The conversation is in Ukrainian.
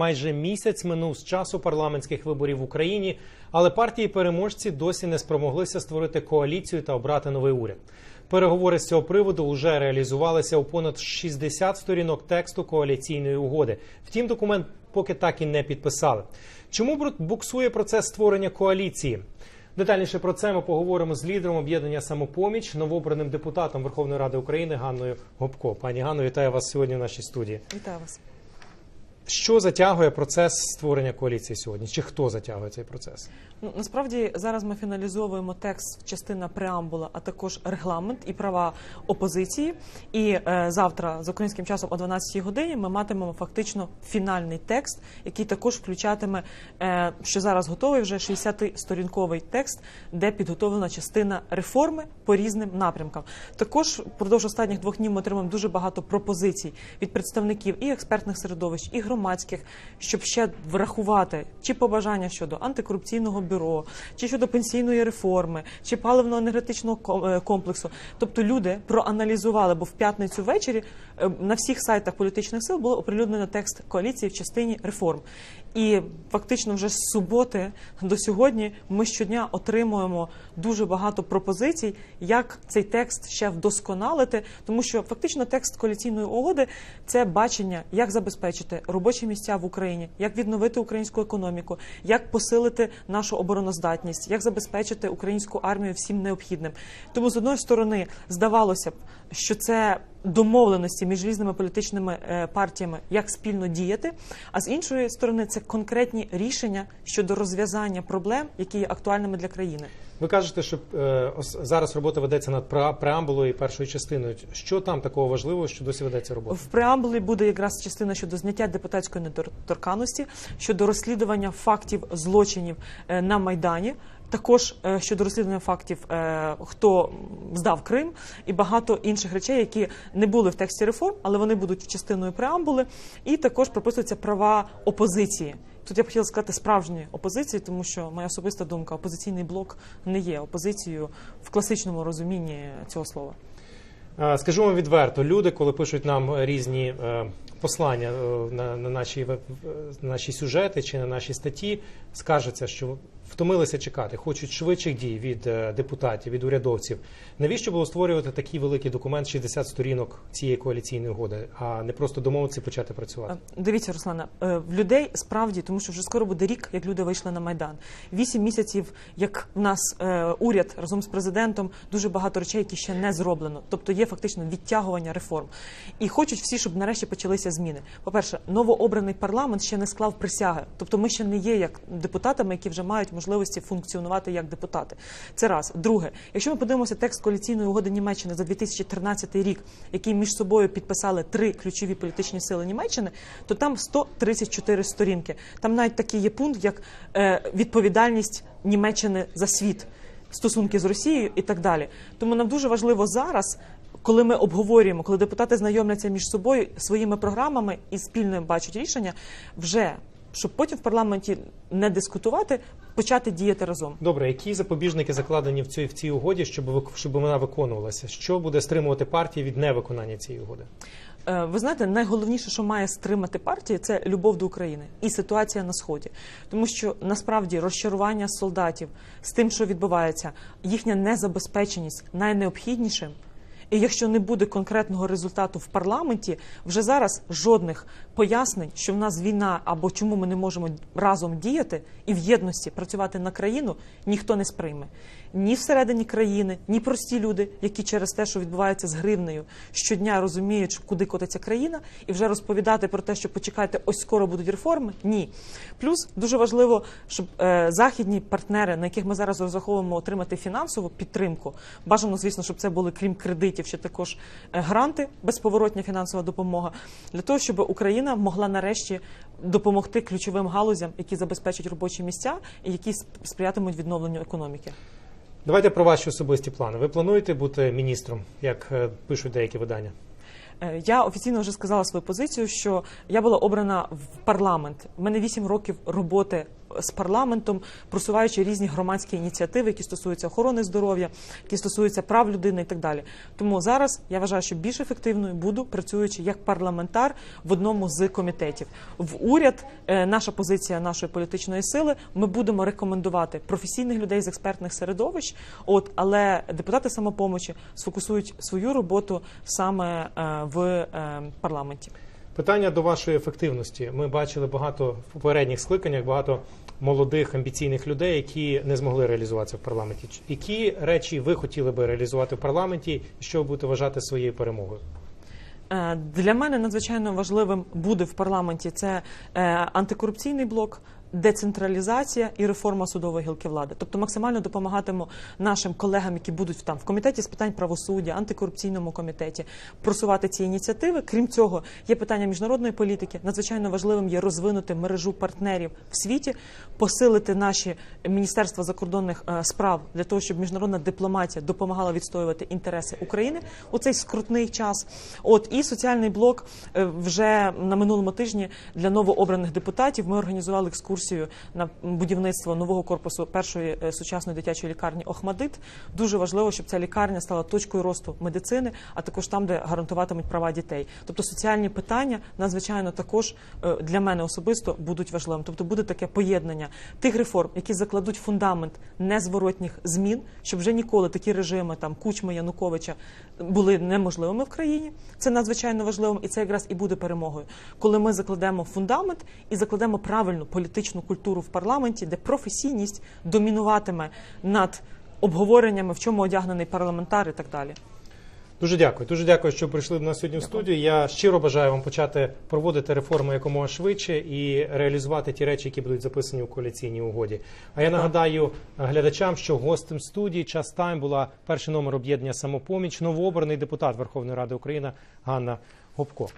Майже місяць минув з часу парламентських виборів в Україні, але партії переможці досі не спромоглися створити коаліцію та обрати новий уряд. Переговори з цього приводу вже реалізувалися у понад 60 сторінок тексту коаліційної угоди. Втім, документ поки так і не підписали. Чому буксує процес створення коаліції? Детальніше про це ми поговоримо з лідером об'єднання самопоміч, новообраним депутатом Верховної Ради України Ганною Гопко. Пані Ганно, вітаю вас сьогодні в нашій студії. Вітаю вас. Що затягує процес створення коаліції сьогодні? Чи хто затягує цей процес? Ну насправді зараз ми фіналізовуємо текст, частина преамбула, а також регламент і права опозиції. І е, завтра, з українським часом о 12-й годині, ми матимемо фактично фінальний текст, який також включатиме, е, що зараз готовий вже 60-сторінковий текст, де підготовлена частина реформи по різним напрямкам. Також впродовж останніх двох днів ми отримаємо дуже багато пропозицій від представників і експертних середовищ, і громадських, щоб ще врахувати чи побажання щодо антикорупційного бюро, чи щодо пенсійної реформи, чи паливно-енергетичного е, комплексу. Тобто люди проаналізували, бо в п'ятницю ввечері е, на всіх сайтах політичних сил було оприлюднено текст коаліції в частині реформ. І фактично вже з суботи до сьогодні ми щодня отримуємо дуже багато пропозицій, як цей текст ще вдосконалити, тому що фактично текст коаліційної угоди це бачення, як забезпечити робочі місця в Україні, як відновити українську економіку, як посилити нашу обороноздатність, як забезпечити українську армію всім необхідним. Тому з одної сторони здавалося б, що це домовленості між різними політичними е, партіями, як спільно діяти, а з іншої сторони це конкретні рішення щодо розв'язання проблем, які є актуальними для країни. Ви кажете, що е, зараз робота ведеться над пре- преамбулою і першою частиною. Що там такого важливого, що досі ведеться робота? В преамбулі буде якраз частина щодо зняття депутатської недоторканності, щодо розслідування фактів злочинів е, на майдані. Також е, щодо розслідування фактів, е, хто здав Крим, і багато інших речей, які не були в тексті реформ, але вони будуть частиною преамбули. І також прописуються права опозиції. Тут я б хотіла сказати справжньої опозиції, тому що моя особиста думка, опозиційний блок не є опозицією в класичному розумінні цього слова. Е, Скажу вам відверто, люди, коли пишуть нам різні послання на, на, наші, на наші сюжети чи на наші статті, скаржаться, що втомилися чекати, хочуть швидших дій від е, депутатів, від урядовців. Навіщо було створювати такий великий документ, 60 сторінок цієї коаліційної угоди, а не просто домовитися і почати працювати? Е, Дивіться, Руслана, е, в людей справді, тому що вже скоро буде рік, як люди вийшли на майдан. Вісім місяців, як в нас уряд разом з президентом, дуже багато речей, які ще не зроблено. Тобто є фактично відтягування реформ. І хочуть всі, щоб нарешті почалися зміни. По перше, новообраний парламент ще не склав присяги. Тобто, ми ще не є як депутатами, які вже мають можливості функціонувати як депутати. Це раз. Друге, якщо ми подивимося текст коаліційної угоди Німеччини за 2013 рік, який між собою підписали три ключові політичні сили Німеччини, то там 134 сторінки. Там навіть такий є пункт, як е, відповідальність Німеччини за світ, стосунки з Росією і так далі. Тому нам дуже важливо зараз. Коли ми обговорюємо, коли депутати знайомляться між собою своїми програмами і спільно бачать рішення, вже щоб потім в парламенті не дискутувати, почати діяти разом. Добре, які запобіжники закладені в цій в цій угоді, щоб щоб вона виконувалася? Що буде стримувати партії від невиконання цієї угоди? Е, Ви знаєте, найголовніше, що має стримати партії, це любов до України і ситуація на сході, тому що насправді розчарування солдатів з тим, що відбувається, їхня незабезпеченість найнеобхіднішим. І якщо не буде конкретного результату в парламенті, вже зараз жодних пояснень, що в нас війна або чому ми не можемо разом діяти і в єдності працювати на країну, ніхто не сприйме. Ні всередині країни, ні прості люди, які через те, що відбувається з гривнею, щодня розуміють, куди котиться країна, і вже розповідати про те, що почекайте, ось скоро будуть реформи. Ні. Плюс дуже важливо, щоб е, західні партнери, на яких ми зараз розраховуємо отримати фінансову підтримку, бажано, звісно, щоб це були крім кредитів, ще також е, гранти, безповоротня фінансова допомога, для того, щоб Україна могла нарешті допомогти ключовим галузям, які забезпечать робочі місця і які сп- сприятимуть відновленню економіки. Давайте про ваші особисті плани. Ви плануєте бути міністром, як е, пишуть деякі видання? Е, Я офіційно вже сказала свою позицію, що я була обрана в парламент. У мене вісім років роботи з парламентом, просуваючи різні громадські ініціативи, які стосуються охорони здоров'я, які стосуються прав людини і так далі. Тому зараз я вважаю, що більш ефективною буду працюючи як парламентар в одному з комітетів. В уряд е, наша позиція нашої політичної сили. Ми будемо рекомендувати професійних людей з експертних середовищ. От але депутати самопомочі сфокусують свою роботу саме е, в е, парламенті. Питання до вашої ефективності. Ми бачили багато в попередніх скликаннях, багато молодих амбіційних людей, які не змогли реалізуватися в парламенті. Які речі ви хотіли би реалізувати в парламенті, що ви будете вважати своєю перемогою? Е, Для мене надзвичайно важливим буде в парламенті це е, антикорупційний блок. Децентралізація і реформа судової гілки влади, тобто максимально допомагатиму нашим колегам, які будуть там в комітеті з питань правосуддя, антикорупційному комітеті, просувати ці ініціативи. Крім цього, є питання міжнародної політики. Надзвичайно важливим є розвинути мережу партнерів в світі, посилити наші міністерства закордонних е, справ для того, щоб міжнародна дипломатія допомагала відстоювати інтереси України у цей скрутний час. От і соціальний блок е, вже на минулому тижні для новообраних депутатів ми організували екскурсію на будівництво нового корпусу першої е, сучасної дитячої лікарні Охмадит. Дуже важливо, щоб ця лікарня стала точкою росту медицини, а також там, де гарантуватимуть права дітей. Тобто соціальні питання надзвичайно також е, для мене особисто будуть важливим. Тобто буде таке поєднання тих реформ, які закладуть фундамент незворотніх змін, щоб вже ніколи такі режими там Кучми Януковича були неможливими в країні. Це надзвичайно важливим, і це якраз і буде перемогою, коли ми закладемо фундамент і закладемо правильну політичну культуру в парламенті, де професійність домінуватиме над обговореннями, в чому одягнений парламентар і так далі. Дуже дякую. Дуже дякую, що прийшли до нас сьогодні в студію. Я щиро бажаю вам почати проводити реформи якомога швидше і реалізувати ті речі, які будуть записані у коаліційній угоді. А я нагадаю глядачам, що гостем студії час тайм була перший номер об'єднання самопоміч, новообраний депутат Верховної Ради України Ганна Гопко.